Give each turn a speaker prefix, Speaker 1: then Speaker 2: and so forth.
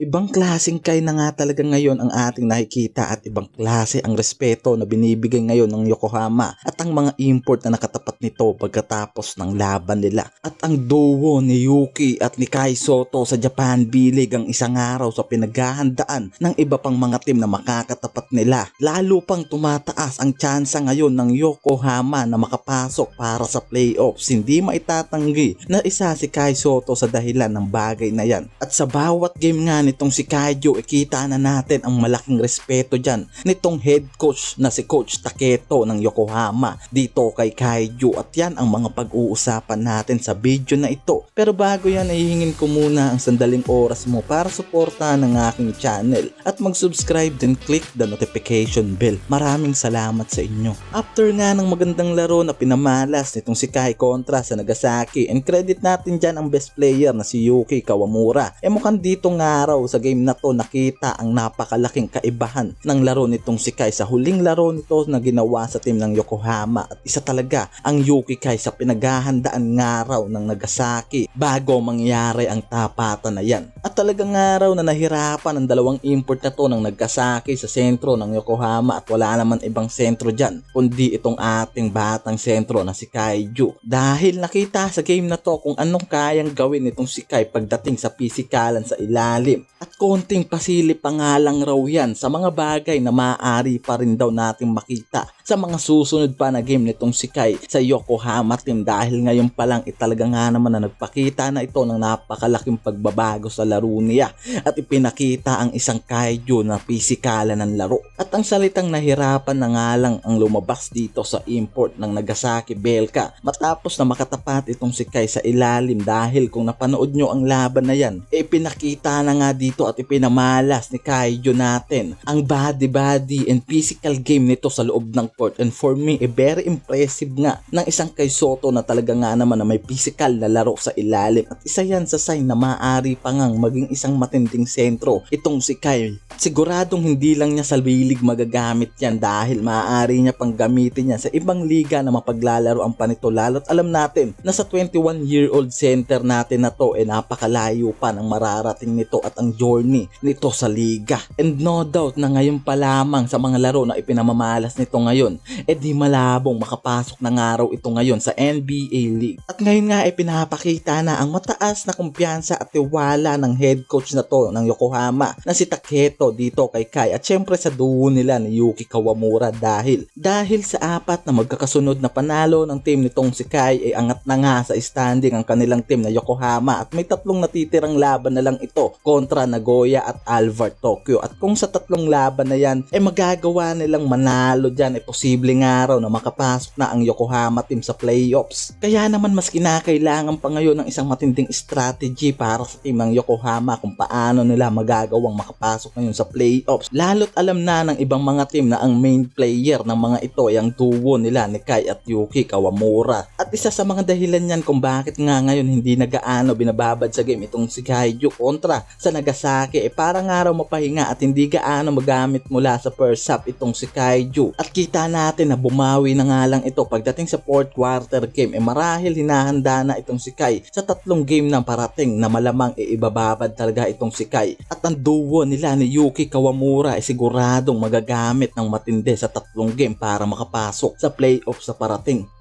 Speaker 1: Ibang klaseng kay na nga talaga ngayon ang ating nakikita at ibang klase ang respeto na binibigay ngayon ng Yokohama at ang mga import na nakatapat nito pagkatapos ng laban nila. At ang duo ni Yuki at ni Kai Soto sa Japan bilig ang isang araw sa pinaghahandaan ng iba pang mga team na makakatapat nila. Lalo pang tumataas ang tsansa ngayon ng Yokohama na makapasok para sa playoffs. Hindi maitatanggi na isa si Kai Soto sa dahilan ng bagay na yan. At sa bawat game nga nitong si Kaijo, ikita na natin ang malaking respeto dyan nitong head coach na si Coach Taketo ng Yokohama dito kay Kaijo at yan ang mga pag-uusapan natin sa video na ito. Pero bago yan, ihingin ko muna ang sandaling oras mo para suportahan ang aking channel at mag-subscribe din click the notification bell. Maraming salamat sa inyo. After nga ng magandang laro na pinamalas nitong si Kai kontra sa Nagasaki and credit natin dyan ang best player na si Yuki Kawamura. E mukhang dito nga araw sa game na to nakita ang napakalaking kaibahan ng laro nitong si Kai sa huling laro nito na ginawa sa team ng Yokohama at isa talaga ang Yuki Kai sa pinaghahandaan nga raw ng Nagasaki bago mangyari ang tapatan na yan. At talagang nga na nahirapan ang dalawang import na to ng Nagasaki sa sentro ng Yokohama at wala naman ibang sentro dyan kundi itong ating batang sentro na si Kaiju. Dahil nakita sa game na to kung anong kayang gawin nitong si Kai pagdating sa pisikalan sa ilalim. At konting pasilip pa nga lang raw yan sa mga bagay na maaari pa rin daw nating makita sa mga susunod pa na game nitong si Kai sa Yokohama team dahil ngayon pa lang italaga nga naman na nagpakita na ito ng napakalaking pagbabago sa laro niya at ipinakita ang isang kaiju na pisikalan ng laro. At ang salitang nahirapan na nga lang ang lumabas dito sa import ng Nagasaki Belka matapos na makatapat itong si Kai sa ilalim dahil kung napanood nyo ang laban na yan, e pinakita na nga dito at ipinamalas ni Kaiju natin ang body-body and physical game nito sa loob ng court. And for me, e very impressive nga ng isang kay Soto na talaga nga naman na may physical na laro sa ilalim. At isa yan sa sign na maaari pa ngang maging isang matinding sentro. Itong si Kai. Siguradong hindi lang niya sa bilig magagamit yan dahil maaari niya pang gamitin yan sa ibang liga na mapaglalaro ang panito. Lalo't alam natin na sa 21 year old center natin na to eh napakalayo pa ng mararating nito. At ang journey nito sa liga. And no doubt na ngayon pa lamang sa mga laro na ipinamamalas nito ngayon, eh di malabong makapasok ng araw ito ngayon sa NBA League. At ngayon nga ay pinapakita na ang mataas na kumpiyansa at tiwala ng head coach na to ng Yokohama na si Taketo dito kay Kai at syempre sa duo nila ni Yuki Kawamura dahil dahil sa apat na magkakasunod na panalo ng team nitong si Kai ay angat na nga sa standing ang kanilang team na Yokohama at may tatlong natitirang laban na lang ito kontra Nagoya at Alvar Tokyo. At kung sa tatlong laban na yan ay magagawa nilang manalo dyan. Ay posible nga raw na makapasok na ang Yokohama team sa playoffs. Kaya naman mas kinakailangan pa ngayon ng isang matinding strategy para sa team ng Yokohama kung paano nila magagawang makapasok ngayon sa playoffs. Lalo't alam na ng ibang mga team na ang main player ng mga ito ay ang duo nila ni Kai at Yuki Kawamura. At isa sa mga dahilan yan kung bakit nga ngayon hindi nagaano binababad sa game itong si Kaiju kontra sa Nagasaki eh para nga raw mapahinga at hindi gaano magamit mula sa first half itong si Kaiju. At kita natin na bumawi na nga lang ito pagdating sa fourth quarter game. Eh marahil hinahanda na itong si Kai sa tatlong game na parating na malamang iibababad talaga itong si Kai. At ang duo nila ni Yuki Kawamura ay siguradong magagamit ng matindi sa tatlong game para makapasok sa playoff sa parating